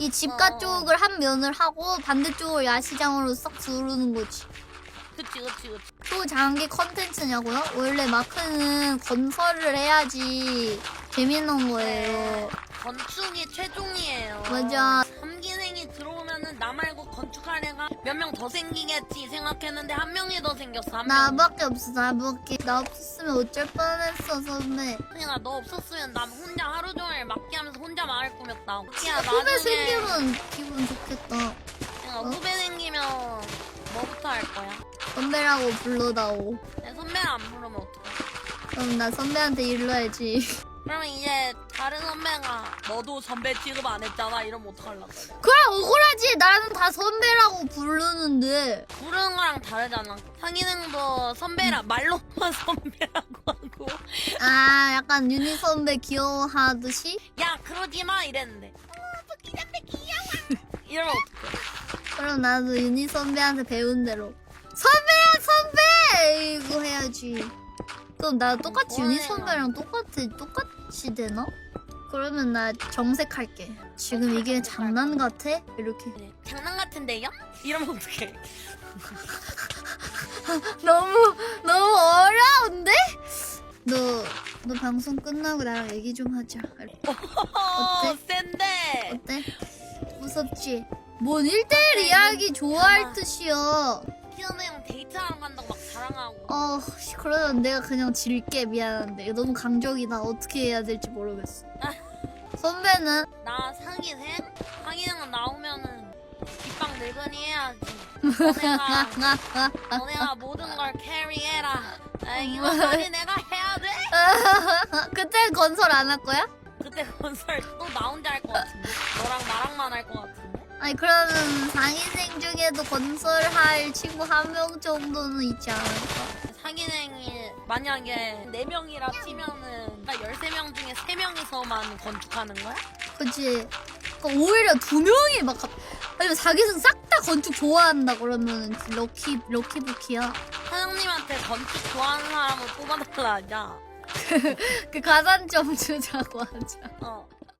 이 집가 어. 쪽을 한 면을 하고 반대쪽을 야시장으로 싹 두르는 거지. 그치 그치 그치 또 장기 컨텐츠냐고요? 원래 마크는 건설을 해야지 재밌는 거예요. 건축이 최종이에요 맞아. 삼기생이 들어오면은 나 말고 건축할 애가 몇 명 더 생기겠지 생각했는데 한 명이 더 생겼어 한 명. 나밖에 없어, 나밖에. 나 없었으면 어쩔 뻔했어, 선배. 그러니까 너 없었으면 나 혼자 하루 종일 혼자 말을 꾸몄다 야 후배 나중에 생기면 기분 좋겠다. 내가 후배 생기면 뭐부터 할 거야? 선배라고 불러다오. 내 선배를 안 부르면 어떡해 그럼 나 선배한테 일러야지. 그러면 이제 다른 선배가 너도 선배 취급 안 했잖아 이러면 어떡하려고 그럼 억울하지. 나는 다 선배라고 부르는데. 부르는 거랑 다르잖아 상인행도 선배라 말로만 선배라고 하고 아, 약간 유니 선배 귀여워하듯이? 야 그러지 마 이랬는데 어 토끼 선배 귀여워 이러면 어떡해 그럼 나도 유니 선배한테 배운 대로. 선배야, 선배! 이거 해야지. 그럼 나 똑같이 유니 선배랑 똑같아, 똑같이 되나? 그러면 나 정색할게. 지금 이게 장난 같아? 이렇게. 네, 장난 같은데요? 이러면 어떡해 너무 너무 어려운데? 너, 너 방송 끝나고 나랑 얘기 좀 하자. 어 센데 어때? 무섭지? 뭔 1대1 이야기 좋아할. 희연이 형 데이트하러 간다고 막 자랑하고 어, 씨, 그러면 내가 그냥 질게. 미안한데. 이거 너무 강적이다. 어떻게 해야 될지 모르겠어. 선배는? 나 상기생? 상기생은 나오면은 빗방 늙은이 해야지 너네가 너네가 모든 걸 캐리해라 아, 이거까지 내가? 그때 건설 안 할 거야? 그때 건설 또 나 혼자 할 것 같은데 너랑 나랑만 할 것 같은데 아니, 그러면 상인생 중에도 건설할 친구 한 명 정도는 있지 않을까? 상인행이 만약에 4명이라 치면은 나 13명 중에 3명이서만 건축하는 거야? 그치. 그러니까 오히려 두 명이 막, 갑- 아니면 자기는 싹 다 건축 좋아한다 그러면 럭키, 럭키 부키야. 사장님한테 건축 좋아하는 사람을 뽑아달라 하자 그 가산 점 주자고 하자. 어